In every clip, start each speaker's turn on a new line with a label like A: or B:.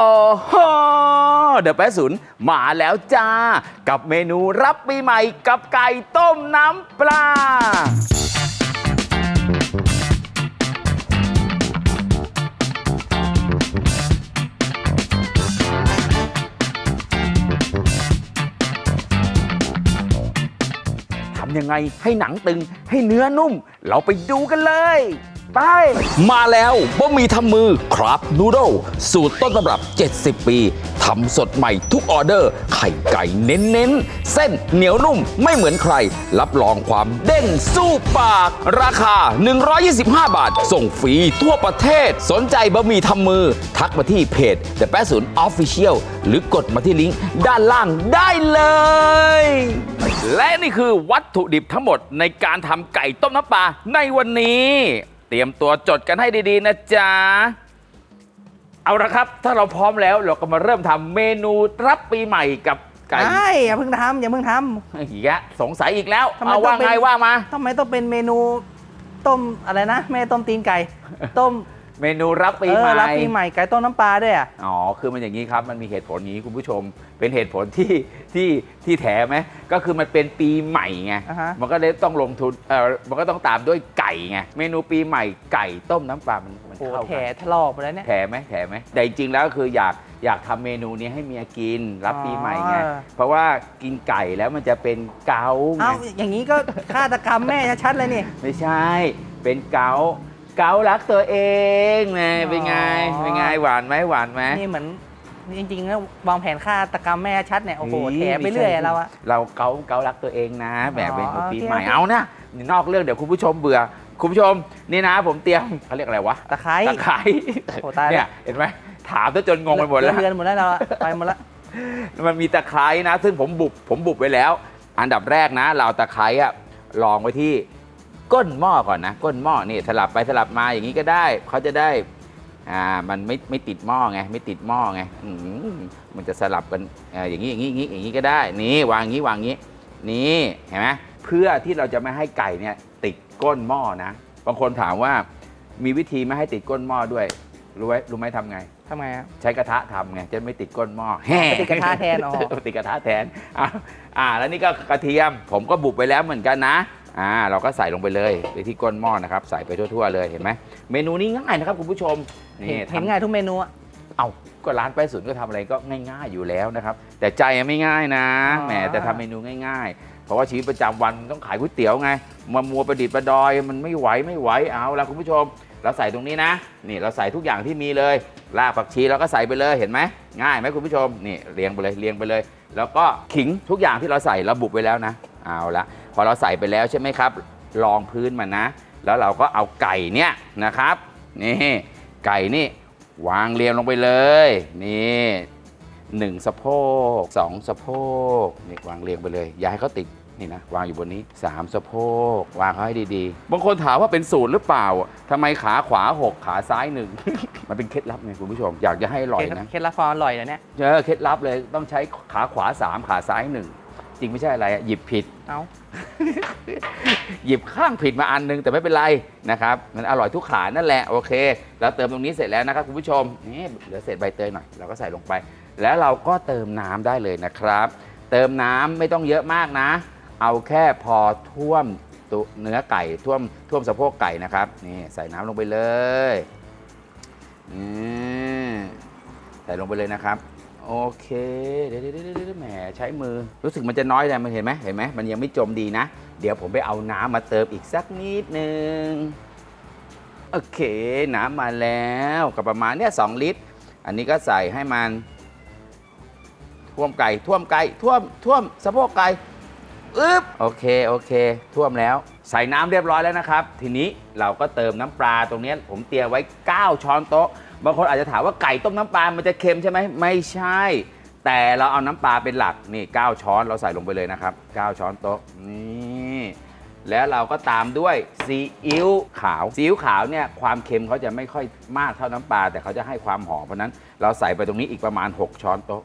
A: โอ้โหเดอะแปะศูนย์มาแล้วจ้า กับเมนูรับปีใหม่กับไก่ต้มน้ำปลา ทำยังไงให้หนังตึงให้เนื้อนุ่ม เราไปดูกันเลย ไป มาแล้วบะหมี่ทำมือครับนูโดสูตรต้นตำรับ 70 ปีทำสดใหม่ทุกออเดอร์ ไข่ไก่เน้นๆ เส้นเหนียวนุ่มไม่เหมือนใคร รับรองความเด้งสู้ปาก ราคา 125 บาท ส่งฟรีทั่วประเทศ สนใจบะหมี่ทำมือ ทักมาที่เพจ The 80 Official หรือกดมาที่ลิงก์ด้านล่างได้เลย และนี่คือวัตถุดิบทั้งหมดในการทำไก่ต้มน้ำปลาในวันนี้ เตรียมตัวจดกันให้ดีๆนะจ๊ะ เอาละครับ ถ้าเราพร้อมแล้วเราก็มาเริ่มทำเมนูรับปีใหม่กับไก่
B: ใช่อย่าเพิ่งทำอย่าเพิ่งท
A: อีกแล้วสงสัยอีกแล้ว
B: ทำไม
A: เอาว่า
B: ต้องเป็น
A: ไงว่ามาำ
B: ทำไมต้องเป็นเมนูต้มอะไรนะแม่ต้มตีนไก่ ต้ม
A: เมนูรับปี
B: เอ
A: ให
B: อ
A: ม่
B: รับปีใหม่ไก่ต้มน้ำปลาด้วยอะ
A: อ๋อ คือมันอย่างนี้ครับ มันมีเหตุผลอย่างนี้คุณผู้ชม เป็นเหตุผลที่ที่ที่แถไหมก็คือมันเป็นปีใหม่ไง
B: อ่าฮะ
A: มันก็เลยต้องลงทุนเออมันก็ต้องตามด้วยไก่ไงเมนูปีใหม่ไก่ต้มน้ำปลามันมัน
B: โอ้
A: เข้า
B: แถ
A: กัน
B: ถลอกไปแล้วเนี่ย
A: แถไหมแถไหมแต่จริงๆแล้วคืออยากอยากทำเมนูนี้ให้เมียกินรับปีใหม่ไง
B: อ๋อ
A: เพราะว่ากินไก่แล้วมันจะเป็นเกาต์ไง
B: เอ้าอย่างนี้ก็ฆาตกรรมแม่ชัดๆเลยนี่
A: ไม่ใช่ เป็นเกาต์เกาต์รักตัวเองไงเป็นไง
B: อ๋อ
A: เป็นไง หวานไหมหวานไหม
B: นี่เหมือน จริงๆแล้ววางแผนฆาตกรรมแม่ชัดเนี่ยโอ้โห
A: ฮ้
B: แถไปเรื่อยอะเราอะ
A: เราเกาเการักตัวเองนะแบบ
B: อ๋อ
A: เป็นปี
B: โอเค
A: ใหม่
B: โอเค
A: เอานะนี่นอกเรื่องเดี๋ยวคุณผู้ชมเบื่อ คุณผู้ชมนี่นะ ผมเตรียมเขาเรียกอะไรวะ
B: ตะไคร้
A: ตะไคร้
B: โอ้ตายแล้ว
A: เนี่ยเห็นไหมถามซะจนงงไปหมดแล้ว
B: เรือนหมดแล้วเราอะไปหมดแล้ว
A: มันมีตะไคร้นะ ซึ่งผมบุบผมบุบไว้แล้ว อันดับแรกนะ เราเอาตะไคร้อะลองไว้ที่ก้นหม้อก่อนนะ ก้นหม้อนี่สลับไปสลับมาอย่างนี้ก็ได้เขาจะได้ อ่ามันไม่ไม่ติดหม้อไงไม่ติดหม้อไงอืมมันจะสลับกันเอ่ออย่างนี้อย่างนี้อย่างนี้อย่างนี้ก็ได้ นี่วางอย่างนี้วางอย่างนี้ นี่เห็นไหมเพื่อที่เราจะไม่ให้ไก่เนี่ยติดก้นหม้อนะบางคนถามว่ามีวิธีไม่ให้ติดก้นหม้อด้วยรู้ไหมรู้ไหมทำไง
B: ทำไงอะ
A: ใช้กระทะทำไงจะไม่ติดก้นหม้อแฮ่
B: ติดกระทะแทนอ๋อ
A: ติดกระทะแทนอะอ่า แล้วนี่ก็กระเทียม ผมก็บุบไปแล้วเหมือนกันนะ อ่า เราก็ใส่ลงไปเลยไปที่ก้นหม้อนะครับ ใส่ไปทั่ว ๆ เลยเห็นไหมเมนูนี้ง่ายนะครับคุณผู้ชม
B: เห็ น
A: นี่
B: เห็น
A: ทำ
B: ง่ายทุกเมนูอะ
A: เอาก็ร้านไปสุดก็ทำอะไรก็ง่าย ๆอยู่แล้วนะครับ แต่ใจยังไม่ง่ายนะ
B: อ๋อ
A: แหมแต่ทำเมนูง่ายๆ เพราะว่าชีวิตประจำวันมันต้องขายก๋วยเตี๋ยวไงมามัวประดิษฐ์ประดอยมันไม่ไหวไม่ไหวเอาละคุณผู้ชม เราใส่ตรงนี้นะ นี่เราใส่ทุกอย่างที่มีเลยรากผักชีเราก็ใส่ไปเลยเห็นไหมง่ายไหมคุณผู้ชมนี่เรียงไปเลยเรียงไปเลย แล้วก็ขิงทุกอย่างที่เราใส่เราบุบไว้แล้วนะ เอาละพอเราใส่ไปแล้วใช่ไหมครับรองพื้นมันนะ แล้วเราก็เอาไก่เนี่ยนะครับ นี่ ไก่นี่ วางเรียงลงไปเลย นี่หนึ่งสะโพกสองสะโพกนี่วางเรียงไปเลย อย่าให้เขาติดนี่นะวางอยู่บนนี้สามสะโพกวางเขาให้ดีๆ บางคนถามว่าเป็นสูตรหรือเปล่าทำไมขาขวาหกขาซ้ายหนึ่ง มันเป็นเคล็ดลับไงคุณผู้ชม อยากจะให้อร่อยนะ
B: เคล็ดลับความอร่อยเลยเนี่ย
A: เจอเคล็ดลับเลยต้องใช้ขาขวาสามขาซ้ายหนึ่ง จริงไม่ใช่อะไรอะหยิบผิด
B: เอ้า
A: หยิบข้างผิดมาอันนึงแต่ไม่เป็นไรนะครับ มันอร่อยทุกขานั่นแหละโอเค แล้วเติมตรงนี้เสร็จแล้วนะครับคุณผู้ชมนี่เหลือเศษใบเตยหน่อยเราก็ใส่ลงไป แล้วเราก็เติมน้ำได้เลยนะครับ เติมน้ำไม่ต้องเยอะมากนะ เอาแค่พอท่วมตัวเนื้อไก่ท่วมท่วมสะโพกไก่นะครับนี่ใส่น้ำลงไปเลยนี่ใส่ลงไปเลยนะครับ โอเคเดี๋ยวเดี๋ยวเดี๋ยวแหมใช้มือ รู้สึกมันจะน้อยแต่มันเห็นไหมเห็นไหมมันยังไม่จมดีนะ เดี๋ยวผมไปเอาน้ำมาเติมอีกสักนิดนึงโอเคน้ำมาแล้วกับประมาณเนี้ยสองลิตร อันนี้ก็ใส่ให้มัน ท่วมไก่ท่วมไก่ท่วมท่วมสะโพกไก่อึ๊บโอเคโอเค ท่วมแล้ว ใส่น้ำเรียบร้อยแล้วนะครับ ทีนี้เราก็เติมน้ำปลาตรงเนี้ยผมเตรียมไว้ 9 ช้อนโต๊ะ บางคนอาจจะถามว่าไก่ต้มน้ำปลา มันจะเค็มใช่ไหมไม่ใช่ แต่เราเอาน้ำปลาเป็นหลักนี่ 9 ช้อนเราใส่ลงไปเลยนะครับ 9 ช้อนโต๊ะนี่แล้วเราก็ตามด้วยซีอิ๊วขาวซีอิ๊วขาวเนี่ยความเค็มเขาจะไม่ค่อยมากเท่าน้ำปลา แต่เขาจะให้ความหอมเพราะนั้นเราใส่ไปตรงนี้อีกประมาณ 6 ช้อนโต๊ะ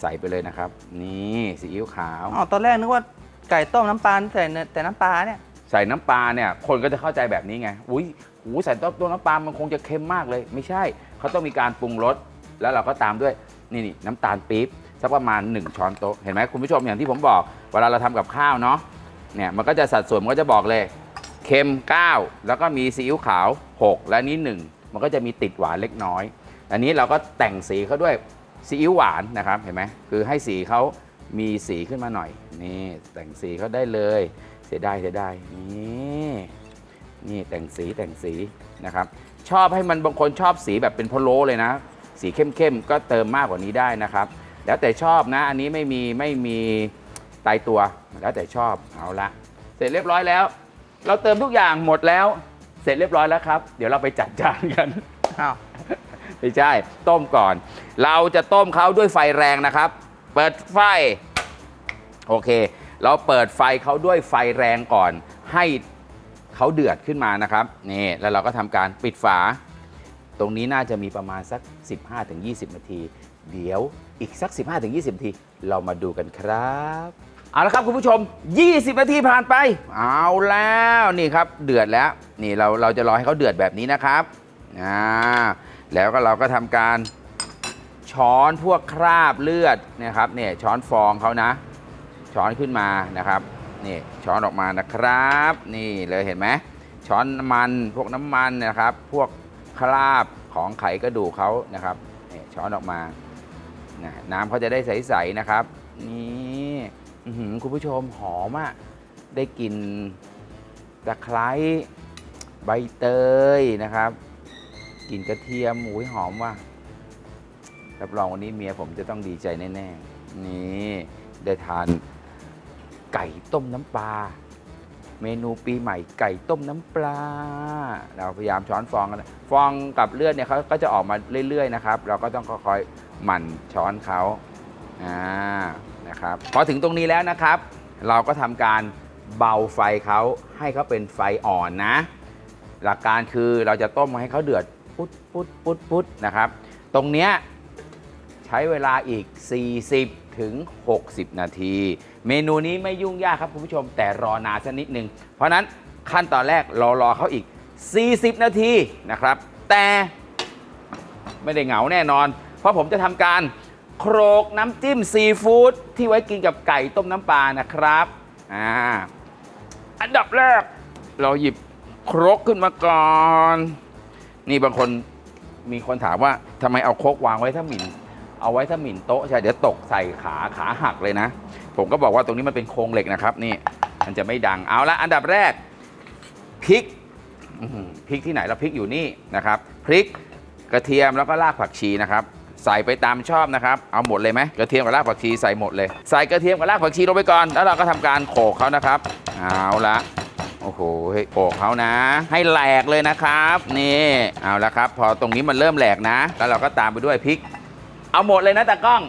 A: ใส่ไปเลยนะครับ นี่ซีอิ๊วขาว
B: อ๋อตอนแรกนึกว่าไก่ต้มน้ำปลาแต่แต่น้ำปลาเนี่ย
A: ใส่น้ำปลาเนี่ยคนก็จะเข้าใจแบบนี้ไงอุ้ยหูใส่ต้มตัวน้ำปลามันคงจะเค็มมากเลย ไม่ใช่เขาต้องมีการปรุงรสแล้วเราก็ตามด้วยนี่นี่น้ำตาลปี๊บสักประมาณ 1 ช้อนโต๊ะเห็นไหมคุณผู้ชมอย่างที่ผมบอก เวลาเราทำกับข้าวเนาะเนี่ยมันก็จะสัดส่วนมันก็จะบอกเลยเค็ม 9 แล้วก็มีซีอิ๊วขาว 6 และนี้ 1 มันก็จะมีติดหวานเล็กน้อย อันนี้เราก็แต่งสีเขาด้วยซีอิ๊วหวานนะครับเห็นไหมคือให้สีเขามีสีขึ้นมาหน่อยนี่แต่งสีเขาได้เลย เสียดายเสียดายนี่นี่แต่งสีแต่งสีนะครับ ชอบให้มันบางคนชอบสีแบบเป็นพะโล้เลยนะ สีเข้มๆก็เติมมากกว่านี้ได้นะครับ แล้วแต่ชอบนะ อันนี้ไม่มีไม่มีตายตัวแล้วแต่ชอบเอาละเสร็จเรียบร้อยแล้ว เราเติมทุกอย่างหมดแล้ว เสร็จเรียบร้อยแล้วครับ เดี๋ยวเราไปจัดจานกัน
B: อ้าว
A: ไม่ใช่ ต้มก่อน เราจะต้มเขาด้วยไฟแรงนะครับ เปิดไฟ โอเค เราเปิดไฟเขาด้วยไฟแรงก่อน ให้เขาเดือดขึ้นมานะครับนี่แล้วเราก็ทำการปิดฝา ตรงนี้น่าจะมีประมาณสัก 15-20 นาที เดี๋ยวอีกสัก 15-20 นาที เรามาดูกันครับเอาละครับคุณผู้ชม 20 นาทีผ่านไป เอาแล้วนี่ครับเดือดแล้วนี่เราเราจะรอให้เขาเดือดแบบนี้นะครับอ่าแล้วก็เราก็ทำการช้อนพวกคราบเลือดนะครับเนี่ยช้อนฟองเขานะ ช้อนขึ้นมานะครับนี่ช้อนออกมานะครับ นี่เลยเห็นไหมช้อนน้ำมันพวกน้ำมันนะครับ พวกคราบของไขกระดูกเขานะครับนี่ช้อนออกมาน้ำเขาจะได้ใสๆนะครับนี่คุณผู้ชมหอมอะได้กลิ่นตะไคร้ใบเตยนะครับกลิ่นกระเทียมอุ้ยหอมว่ะรับรองวันนี้เมียผมจะต้องดีใจแน่ๆนี่ได้ทาน ไก่ต้มน้ำปลา เมนูปีใหม่ไก่ต้มน้ำปลา เราพยายามช้อนฟองกันนะฟองกับเลือดเนี่ยเขาก็จะออกมาเรื่อยๆนะครับ เราก็ต้องค่อยๆหมั่นช้อนเขาอ่านะครับพอถึงตรงนี้แล้วนะครับ เราก็ทำการเบาไฟเขาให้เขาเป็นไฟอ่อนนะ หลักการคือเราจะต้มให้เขาเดือดปุ๊ดปุ๊ดปุ๊ดปุ๊ดนะครับ ตรงเนี้ยใช้เวลาอีก 40 ถึง 60 นาที เมนูนี้ไม่ยุ่งยากครับคุณผู้ชม แต่รอนานสักนิดนึง เพราะนั้นขั้นตอนแรกรอรอเขาอีก 40 นาทีนะครับ แต่ไม่ได้เหงาแน่นอน เพราะผมจะทำการโครกน้ำจิ้มซีฟู้ดที่ไว้กินกับไก่ต้มน้ำปลานะครับอ่าอันดับแรกเราหยิบโครกขึ้นมาก่อน นี่บางคนมีคนถามว่าทำไมเอาโครกวางไว้ถ้าหมิ่น เอาไว้ถ้าหมิ่นโต๊ะใช่เดี๋ยวตกใส่ขาขาหักเลยนะ ผมก็บอกว่าตรงนี้มันเป็นโครงเหล็กนะครับนี่มันจะไม่ดังเอาละอันดับแรกพริกพริกที่ไหนเราพริกอยู่นี่นะครับพริกกระเทียมแล้วก็รากผักชีนะครับ ใส่ไปตามชอบนะครับ เอาหมดเลยไหมกระเทียมกับรากผักชีใส่หมดเลยใส่กระเทียมกับรากผักชีลงไปก่อนแล้วเราก็ทำการโขกเขานะครับเอาละโอ้โหโขกเขานะ ให้แหลกเลยนะครับ นี่เอาละครับ พอตรงนี้มันเริ่มแหลกนะ แล้วเราก็ตามไปด้วยพริก เอาหมดเลยนะตากล้อง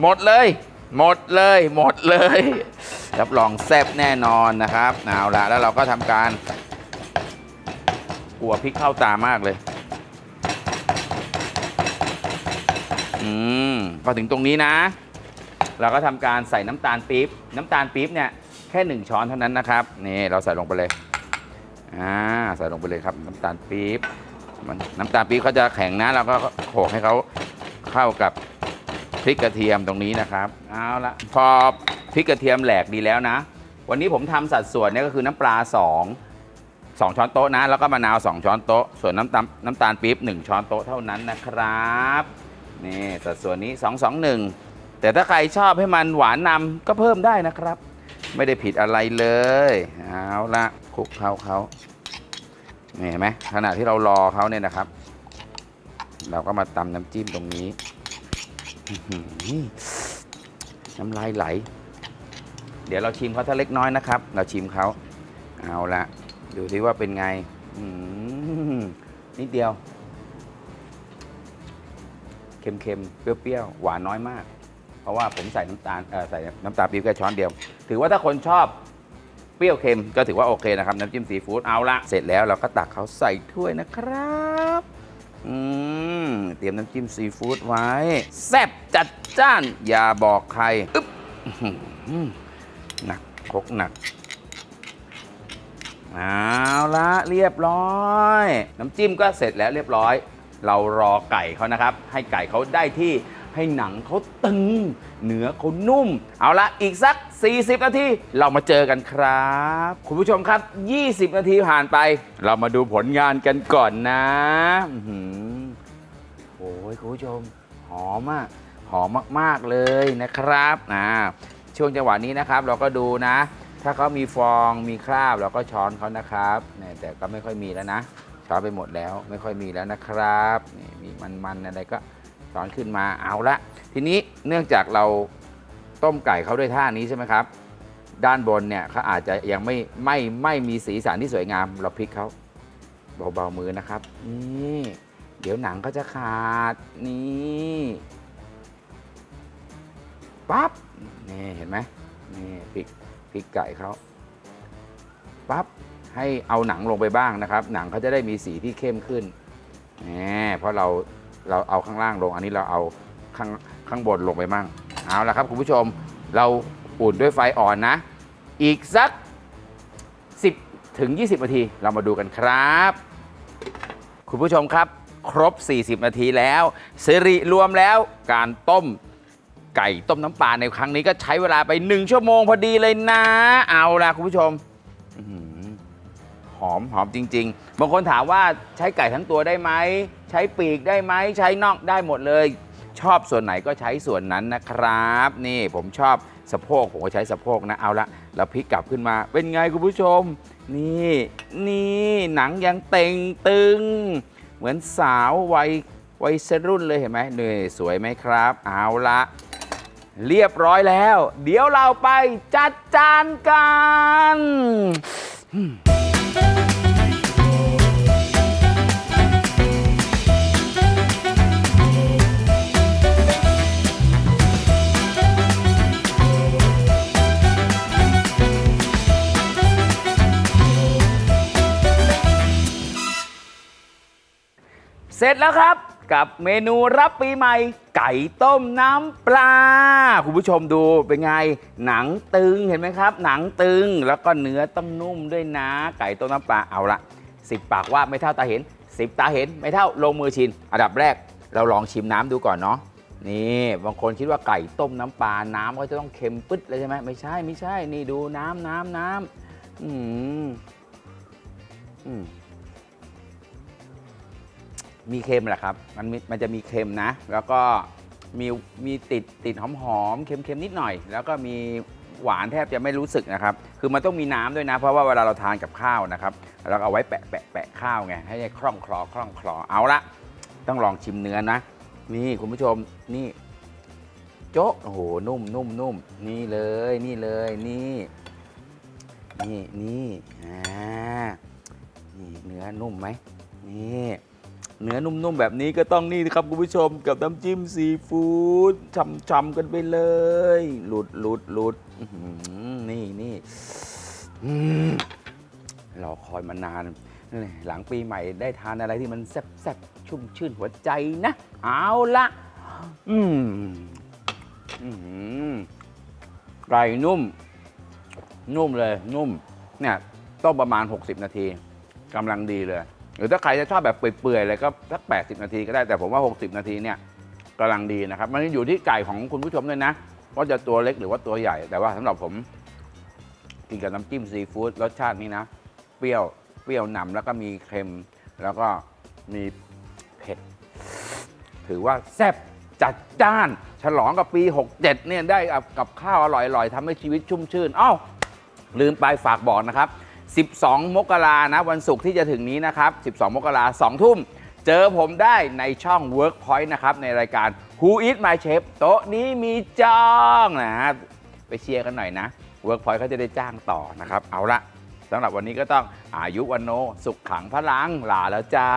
A: หมดเลย หมดเลย หมดเลย รับรองแซ่บแน่นอนนะครับเอาละแล้วเราก็ทำการกลัวพริกเข้าตามากเลย อืมพอถึงตรงนี้นะ เราก็ทำการใส่น้ำตาลปี๊บ น้ำตาลปี๊บเนี่ยแค่หนึ่งช้อนเท่านั้นนะครับ นี่เราใส่ลงไปเลย อ่า ใส่ลงไปเลยครับ น้ำตาลปี๊บ มันน้ำตาลปี๊บเขาจะแข็งนะ เราก็โขลกให้เขาเข้ากับ พริกกระเทียมตรงนี้นะครับเอาละพอพริกกระเทียมแหลกดีแล้วนะ วันนี้ผมทำสัดส่วนเนี่ยก็คือน้ำปลา 2 2 ช้อนโต๊ะนะ แล้วก็มะนาว 2 ช้อนโต๊ะ ส่วนน้ำตาลน้ำตาลปี๊บ1 ช้อนโต๊ะเท่านั้นนะครับนี่สัดส่วนนี้ 2 2 1 แต่ถ้าใครชอบให้มันหวานนำก็เพิ่มได้นะครับ ไม่ได้ผิดอะไรเลยเอาละคลุกเขาเขาเห็นไหมขณะที่เรารอเขาเนี่ยนะครับ เราก็มาตำน้ำจิ้มตรงนี้ น้ำลายไหล เดี๋ยวเราชิมเขาถ้าเล็กน้อยนะครับ เราชิมเขาเอาละดูที่ว่าเป็นไงนิดเดียว เค็มๆ เปรี้ยวๆ หวานน้อยมาก เพราะว่าผมใส่น้ำตาลใส่น้ำตาลปี๊บแค่ช้อนเดียว ถือว่าถ้าคนชอบเปรี้ยวเค็มก็ถือว่าโอเคนะครับ น้ำจิ้มซีฟู้ดเอาละเสร็จแล้วเราก็ตักเขาใส่ถ้วยนะครับ อืม เตรียมน้ำจิ้มซีฟู้ดไว้ แซ่บจัดจ้าน อย่าบอกใคร อึ๊บหนักคกหนักเอาละเรียบร้อย น้ำจิ้มก็เสร็จแล้วเรียบร้อย เรารอไก่เขานะครับ ให้ไก่เขาได้ที่ ให้หนังเขาตึง เนื้อเขานุ่ม เอาละอีกสัก 40 นาที เรามาเจอกันครับ คุณผู้ชมครับ 20 นาทีผ่านไป เรามาดูผลงานกันก่อนนะอื้อหือโอ้ยคุณผู้ชม หอมมากหอมมาก ๆ เลยนะครับนะช่วงจังหวะนี้นะครับ เราก็ดูนะ ถ้าเขามีฟองมีคราบเราก็ช้อนเขานะครับเนี่ยแต่ก็ไม่ค่อยมีแล้วนะช้อนไปหมดแล้วไม่ค่อยมีแล้วนะครับนี่มีมันๆอะไรก็ ช้อนขึ้นมาเอาละ ทีนี้เนื่องจากเราต้มไก่เขาด้วยท่านี้ใช่ไหมครับ ด้านบนเนี่ยเขาอาจจะยังไม่ไม่ไม่มีสีสันที่สวยงาม เราพลิกเขาเบาๆมือนะครับนี่เดี๋ยวหนังก็จะขาดนี่ปั๊บนี่เห็นไหมนี่พลิกพลิกไก่เขาปั๊บให้เอาหนังลงไปบ้างนะครับ หนังเขาจะได้มีสีที่เข้มขึ้นแหมเพราะเรา เราเอาข้างล่างลง อันนี้เราเอาข้างข้างบนลงไปมั่งเอาละครับคุณผู้ชมเราอุ่นด้วยไฟอ่อนนะ อีกสัก 10ถึง20 นาทีเรามาดูกันครับ คุณผู้ชมครับ ครบ 40 นาทีแล้วสิริรวมแล้วการต้มไก่ต้มน้ำปลาในครั้งนี้ก็ใช้เวลาไป 1 ชั่วโมงพอดีเลยนะ เอาละคุณผู้ชม หอมหอมจริง ๆ บางคนถามว่าใช้ไก่ทั้งตัวได้ไหม ใช้ปีกได้ไหม ใช้น่องได้หมดเลย ชอบส่วนไหนก็ใช้ส่วนนั้นนะครับ นี่ผมชอบสะโพกผมก็ใช้สะโพกนะเอาละเราพลิกกลับขึ้นมา เป็นไงคุณผู้ชม นี่ นี่หนังยังเต่งตึง เหมือนสาววัยวัยรุ่นเลยเห็นไหมเนี่สวยไหมครับ เอาละเรียบร้อยแล้ว เดี๋ยวเราไปจัดจานกัน เสร็จแล้วครับ กับเมนูรับปีใหม่ ไก่ต้มน้ำปลา คุณผู้ชมดูเป็นไง หนังตึงเห็นไหมครับ หนังตึงแล้วก็เนื้อต้องนุ่มด้วยนะ ไก่ต้มน้ำปลาเอาละสิบปากว่าไม่เท่าตาเห็นสิบตาเห็นไม่เท่าลงมือชิมอันดับแรกเราลองชิมน้ำดูก่อนเนาะนี่บางคนคิดว่าไก่ต้มน้ำปลาน้ำก็จะต้องเค็มปึ๊ดเลยใช่ไหมไม่ใช่ไม่ใช่ นี่ดูน้ำน้ำน้ำอืมอืม มีเค็มแหละครับ มันมีมันจะมีเค็มนะ แล้วก็มีมีติดติดหอมหอมๆเค็มนิดหน่อย แล้วก็มีหวานแทบจะไม่รู้สึกนะครับ คือมันต้องมีน้ำด้วยนะ เพราะว่าเวลาเราทานกับข้าวนะครับ เราเอาไว้แปะแปะแปะข้าวไง ให้คล่องคลอคล่องคลอ เอาละ ต้องลองชิมเนื้อนะ นี่คุณผู้ชม นี่ โจ๊ะ โอ้โห นุ่มนุ่มนุ่ม นี่เลย นี่เลย นี่ นี่ นี่ อ่า นี่เนื้อนุ่มไหม นี่ เนื้อนุ่มๆแบบนี้ก็ต้องนี่นะครับคุณผู้ชมกับน้ำจิ้มซีฟู้ดช่ำๆกันไปเลย หลุดหลุดหลุดนี่นี่รอคอยมานานนี่หลังปีใหม่ได้ทานอะไรที่มันแซ่บๆชุ่มชื่นหัวใจนะ เอาละอืมไก่นุ่ม นุ่มเลยนุ่ม เนี่ยต้องประมาณ 60 นาทีกำลังดีเลย หรือถ้าใครจะชอบแบบเปื่อยๆเลยก็สัก 80 นาทีก็ได้แต่ผมว่า 60 นาทีเนี่ยกำลังดีนะครับ มันอยู่ที่ไก่ของคุณผู้ชมด้วยนะว่าจะตัวเล็กหรือว่าตัวใหญ่ แต่ว่าสำหรับผมกินกับน้ำจิ้มซีฟู้ดรสชาตินี้นะ เปรี้ยวเปรี้ยวนำแล้วก็มีเค็ม แล้วก็มีเผ็ด ถือว่าแซ่บจัดจ้าน ฉลองกับปี 67เนี่ยได้กับข้าวอร่อยๆทำให้ชีวิตชุ่มชื่นอ้าวลืมไปฝากบอกนะครับ 12 มกรานะวันศุกร์ที่จะถึงนี้นะครับ 12 มกราสองทุ่ม เจอผมได้ในช่อง Workpoint นะครับ ในรายการ Who Eat My Chef โต๊ะนี้มีจองนะฮะไปเชียร์กันหน่อยนะ Workpoint เขาจะได้จ้างต่อนะครับ เอาละสำหรับวันนี้ก็ต้องอายุวันโนสุขขังพลังลาแล้วจ้า